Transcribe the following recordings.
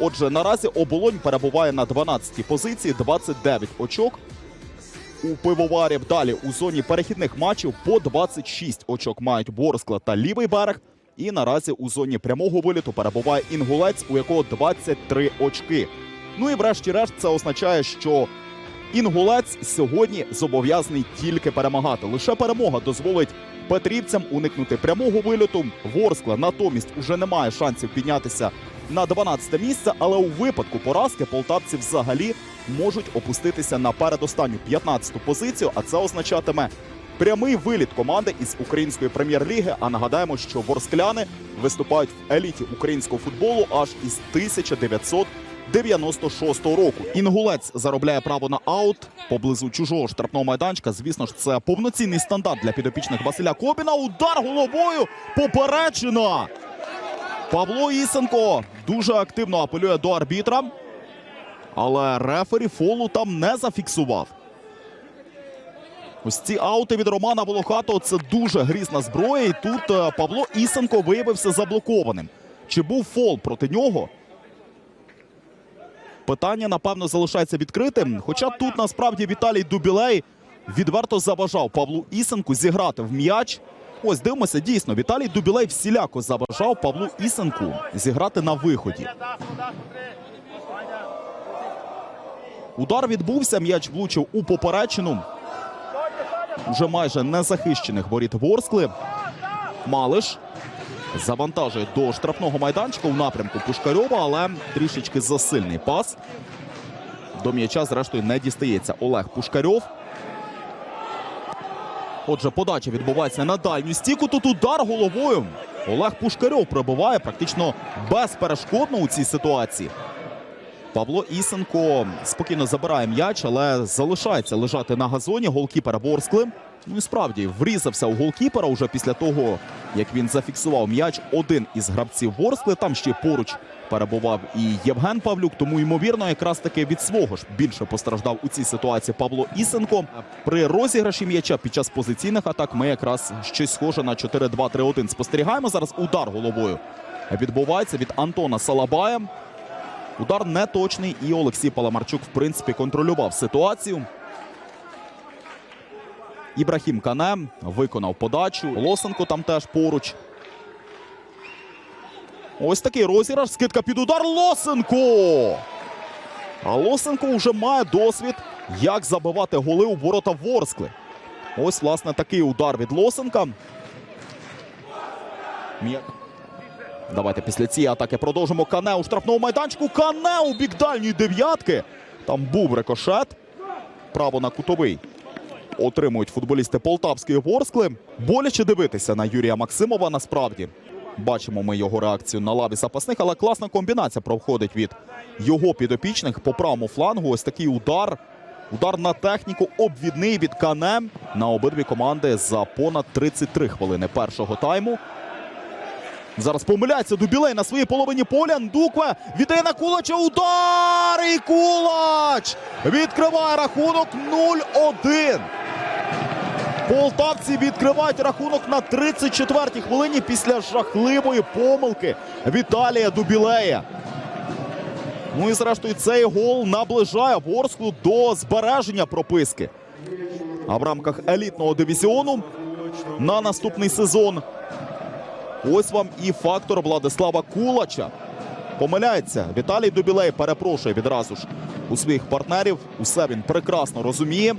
Отже, наразі оболонь перебуває на 12-й позиції, 29 очок. У пивоварів далі у зоні перехідних матчів по 26 очок мають Борскла та лівий берег. І наразі у зоні прямого виліту перебуває інгулець, у якого 23 очки. Ну і врешті-решт це означає, що інгулець сьогодні зобов'язаний тільки перемагати. Лише перемога дозволить петрівцям уникнути прямого виліту. Ворскла натомість уже не має шансів піднятися на 12 місце, але у випадку поразки полтавці взагалі можуть опуститися на передостанню 15-ту позицію, а це означатиме прямий виліт команди із української прем'єр-ліги. А нагадаємо, що ворскляни виступають в еліті українського футболу аж із 1996 року. Інгулець заробляє право на аут поблизу чужого штрафного майданчика. Звісно ж, це повноцінний стандарт для підопічних Василя Кобіна. Удар головою поперечина. Павло Ісенко дуже активно апелює до арбітра, але рефері фолу там не зафіксував. Ось ці аути від Романа Волохатого це дуже грізна зброя. І тут е, Павло Ісенко виявився заблокованим. Чи був фол проти нього? Питання, напевно, залишається відкритим. Хоча тут насправді Віталій Дубілей відверто заважав Павлу Ісенку зіграти в м'яч. Ось дивимося, дійсно, Віталій Дубілей всіляко заважав Павлу Ісенку зіграти на виході. Удар відбувся, м'яч влучив у поперечину. Уже майже незахищених воріт Ворскли. Малиш завантажує до штрафного майданчика у напрямку Пушкарьова, але трішечки засильний пас. До м'яча, зрештою, не дістається Олег Пушкарьов. Отже, подача відбувається на дальню стіку. Тут удар головою. Олег Пушкарьов пробиває практично безперешкодно у цій ситуації. Павло Ісенко спокійно забирає м'яч, але залишається лежати на газоні. Голкіпера Ворскли. Ну і справді врізався у голкіпера уже після того, як він зафіксував м'яч. Один із гравців Ворскли. Там ще поруч перебував і Євген Павлюк. Тому ймовірно, якраз таки від свого ж більше постраждав у цій ситуації Павло Ісенко. При розіграші м'яча під час позиційних атак ми якраз щось схоже на 4-2-3-1 спостерігаємо. Зараз удар головою відбувається від Антона Салабая. Удар неточний, і Олексій Паламарчук, в принципі, контролював ситуацію. Ібрахім Кане виконав подачу. Лосенко там теж поруч. Ось такий розіграш. Скидка під удар Лосенко. А Лосенко вже має досвід, як забивати голи у ворота Ворскли. Ось, власне, такий удар від Лосенка. Давайте після цієї атаки продовжимо Кане у штрафному майданчику. Кане у бік дальньої дев'ятки. Там був рикошет. Право на кутовий. Отримують футболісти Полтавської Ворскли. Боляче дивитися на Юрія Максимова насправді. Бачимо ми його реакцію на лаві запасних, але класна комбінація проходить від його підопічних по правому флангу. Ось такий удар. Удар на техніку обвідний від Кане на обидві команди за понад 33 хвилини першого тайму. Зараз помиляється Дубілей на своїй половині поля. Ндукве віддає на Кулача. Удар! І Кулач! Відкриває рахунок 0-1. Полтавці відкривають рахунок на 34-й хвилині після жахливої помилки Віталія Дубілея. Ну і зрештою цей гол наближає Ворсклу до збереження прописки. А в рамках елітного дивізіону на наступний сезон Ось вам і фактор Владислава Кулача. Помиляється. Віталій Дубілей перепрошує відразу ж у своїх партнерів. Усе він прекрасно розуміє.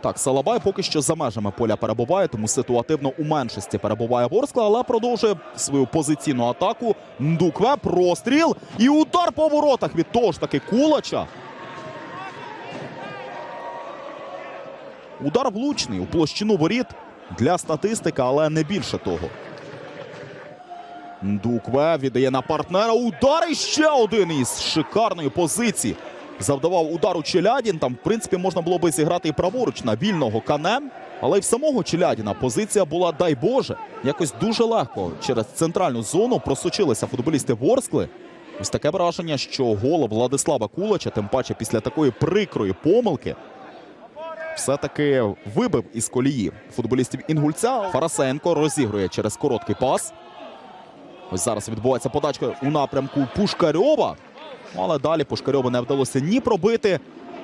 Так, Салабай поки що за межами поля перебуває, тому ситуативно у меншості перебуває Ворскла, але продовжує свою позиційну атаку. Ндукве, простріл і удар по воротах від того ж таки Кулача. Удар влучний у площину воріт для статистики, але не більше того. Ндукве віддає на партнера. Удар і ще один із шикарної позиції. Завдавав удару Челядін. Там, в принципі, можна було би зіграти і праворуч на вільного канем. Але й в самого Челядіна позиція була, дай Боже, якось дуже легко через центральну зону просочилися футболісти Ворскли. Ось таке враження, що гол Владислава Кулача, тим паче після такої прикрої помилки, все-таки вибив із колії футболістів Інгульця. Фарасенко розігрує через короткий пас. Ось зараз відбувається подачка у напрямку Пушкарьова. Але далі Пушкарьову не вдалося ні пробити,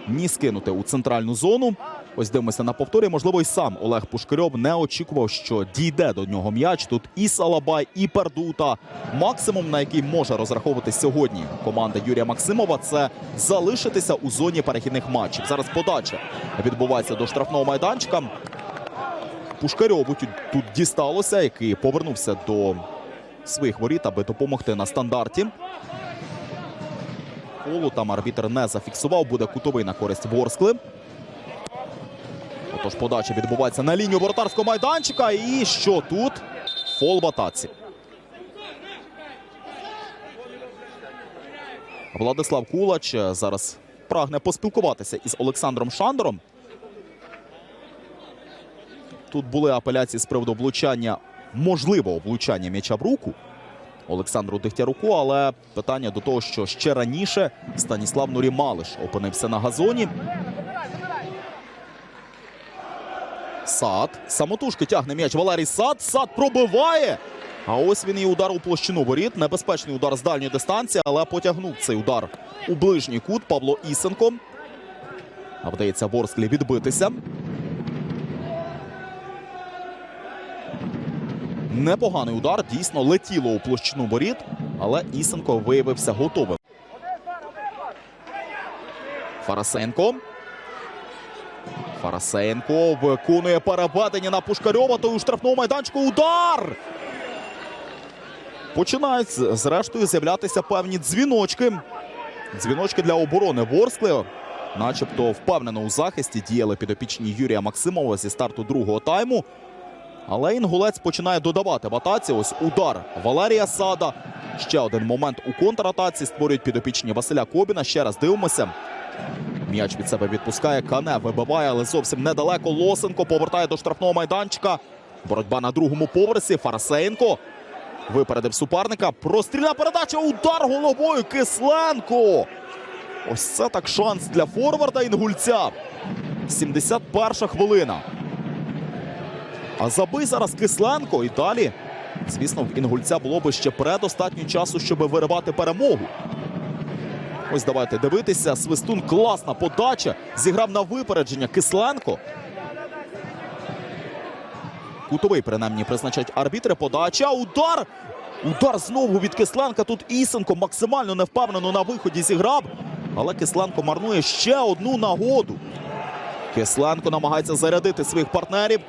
ні скинути у центральну зону. Ось дивимося на повторі. Можливо, і сам Олег Пушкарьов не очікував, що дійде до нього м'яч. Тут і Салабай, і Пердута. Максимум, на який може розраховувати сьогодні команда Юрія Максимова, це залишитися у зоні перехідних матчів. Зараз подача відбувається до штрафного майданчика. Пушкарьову тут, дісталося, який повернувся до своїх воріт, аби допомогти на стандарті. Колу там арбітр не зафіксував. Буде кутовий на користь Ворскли. Отож, подача відбувається на лінію воротарського майданчика. І що тут? Фол в атаці. Владислав Кулач зараз прагне поспілкуватися із Олександром Шандором. Тут були апеляції з приводу облучання, можливо, облучання м'яча в руку Олександру Дегтяруку, але питання до того, що ще раніше Станіслав Нурімалиш опинився на газоні. Сад. Самотужки тягне м'яч Валерій Сад. Сад пробиває. А ось він і удар у площину воріт. Небезпечний удар з дальньої дистанції, але потягнув цей удар у ближній кут Павло Ісенко. А вдається Ворсклі відбитися. Непоганий удар. Дійсно летіло у площину воріт, але Ісенко виявився готовим. Фарасенко. Фарасенко виконує переведення на Пушкарьова. Той у штрафному майданчику. Удар! Починають зрештою з'являтися певні дзвіночки. Дзвіночки для оборони Ворскли. Начебто впевнено у захисті діяли підопічні Юрія Максимова зі старту другого тайму. Але інгулець починає додавати в атаці. Ось удар Валерія Сада. Ще один момент у контратаці створюють підопічні Василя Кобіна. Ще раз дивимося. М'яч від себе відпускає. Кане вибиває, але зовсім недалеко. Лосенко повертає до штрафного майданчика. Боротьба на другому поверсі. Фарасенко випередив суперника. Прострільна передача. Удар головою. Кисленко. Ось це так шанс для форварда інгульця. 71 хвилина. А забий зараз Кисленко і далі. Звісно, в інгульця було би ще предостатньо часу, щоб виривати перемогу. Ось давайте дивитися. Свистун класна подача. Зіграв на випередження Кисленко. Кутовий, принаймні, призначають арбітри. Подача. Удар! Удар знову від Кисленка. Тут Ісенко максимально невпевнено на виході зіграв. Але Кисленко марнує ще одну нагоду. Кисленко намагається зарядити своїх партнерів.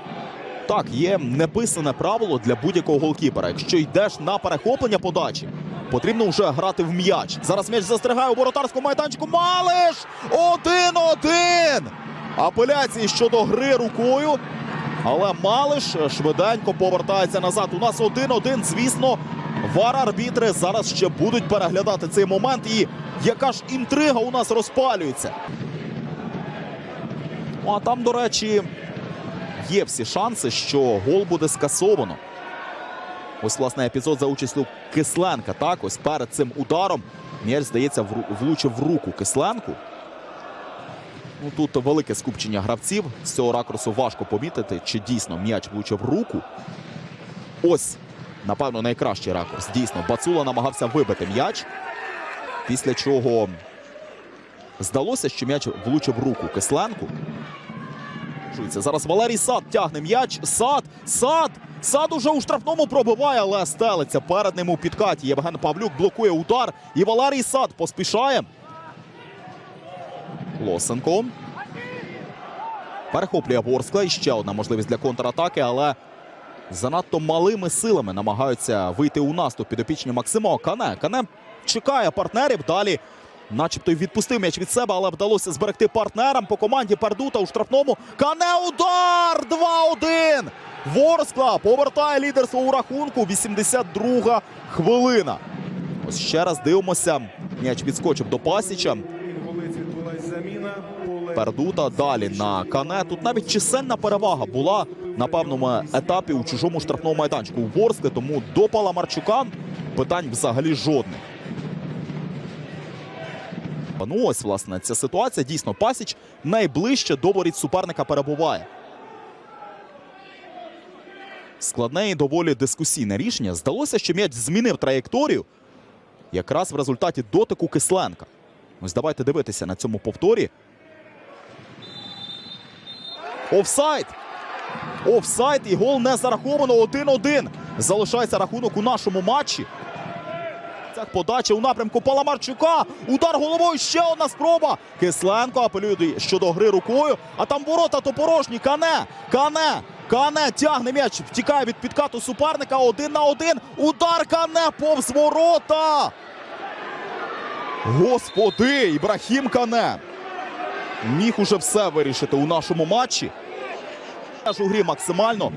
Так, є неписане правило для будь-якого голкіпера. Якщо йдеш на перехоплення подачі, потрібно вже грати в м'яч. Зараз м'яч застрягає у воротарському майданчику. Малиш! Один-один! Апеляції щодо гри рукою. Але Малиш швиденько повертається назад. У нас один-один. Звісно, вар арбітри зараз ще будуть переглядати цей момент. І яка ж інтрига у нас розпалюється. Ну, а там, до речі, є всі шанси, що гол буде скасовано. Ось, власне, епізод за участю Кисленка. Так, ось перед цим ударом м'яч, здається, влучив в руку Кисленку. Ну, тут велике скупчення гравців. З цього ракурсу важко помітити, чи дійсно м'яч влучив руку. Ось, напевно, найкращий ракурс. Дійсно, Бацула намагався вибити м'яч. Після чого здалося, що м'яч влучив руку Кисленку. Зараз Валерій Сад тягне м'яч. Сад! Сад! Сад уже у штрафному пробиває, але стелиться перед ним у підкаті. Євген Павлюк блокує удар. І Валерій Сад поспішає. Лосенко. Перехоплює Ворскла. І ще одна можливість для контратаки, але занадто малими силами намагаються вийти у наступ підопічні Максимо Кане. Кане чекає партнерів. Далі, начебто, відпустив м'яч від себе, але вдалося зберегти партнерам по команді Пердута у штрафному. Кане удар! 2-1! Ворскла повертає лідерство у рахунку. 82 хвилина. Ось ще раз дивимося. М'яч відскочив до Пасіча. Пердута далі на кане. Тут навіть чисельна перевага була на певному етапі у чужому штрафному майданчику у Ворсклі, тому до Паламарчука питань взагалі жодних. Ну ось, власне, ця ситуація. Дійсно, Пасіч найближче до воріт суперника перебуває. Складне і доволі дискусійне рішення. Здалося, що м'яч змінив траєкторію якраз в результаті дотику Кисленка. Ось давайте дивитися на цьому повторі. Офсайд! Офсайд і гол не зараховано 1-1. Залишається рахунок у нашому матчі. Це подача у напрямку Паламарчука. Удар головою. Ще одна спроба. Кисленко апелює щодо гри рукою. А там ворота то порожні. Кане. Кане. Кане тягне м'яч. Втікає від підкату суперника. Один на один. Удар Кане повз ворота. Господи, Ібрахім Кане. Міг уже все вирішити у нашому матчі. У грі максимально.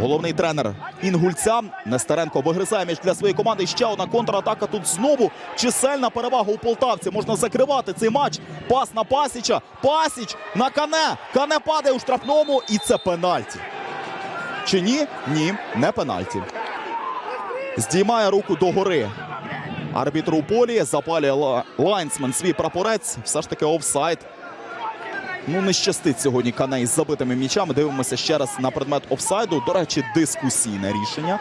Головний тренер Інгульця Нестеренко вигризає м'яч для своєї команди. Ще одна контратака. Тут знову чисельна перевага у полтавці. Можна закривати цей матч. Пас на Пасіча. Пасіч на Кане. Кане падає у штрафному. І це пенальті. Чи ні? Ні, не пенальті. Здіймає руку догори. Арбітр у полі запалює ла- лайнсмен свій прапорець. Все ж таки офсайд. Ну, не щастить сьогодні Кане із забитими м'ячами. Дивимося ще раз на предмет офсайду. До речі, дискусійне рішення.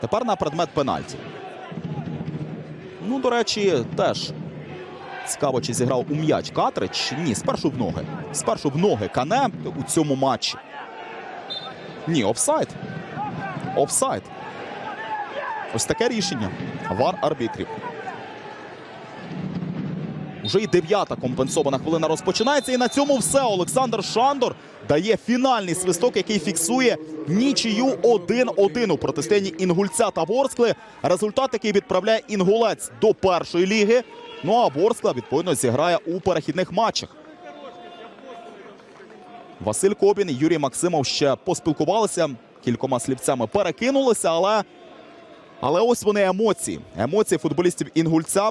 Тепер на предмет пенальті. Ну, до речі, теж цікаво, чи зіграв у м'яч Катрич. Ні, спершу в ноги. Спершу в ноги Кане у цьому матчі. Ні, офсайд. Офсайд. Ось таке рішення. Вар арбітрів. Уже і дев'ята компенсована хвилина розпочинається. І на цьому все. Олександр Шандор дає фінальний свисток, який фіксує нічию 1-1 у протистоянні Інгульця та Ворскли. Результат, який відправляє інгулець до першої ліги. Ну а Ворскла відповідно зіграє у перехідних матчах. Василь Кобін і Юрій Максимов ще поспілкувалися, кількома слівцями перекинулися, але, але ось вони емоції. Емоції футболістів Інгульця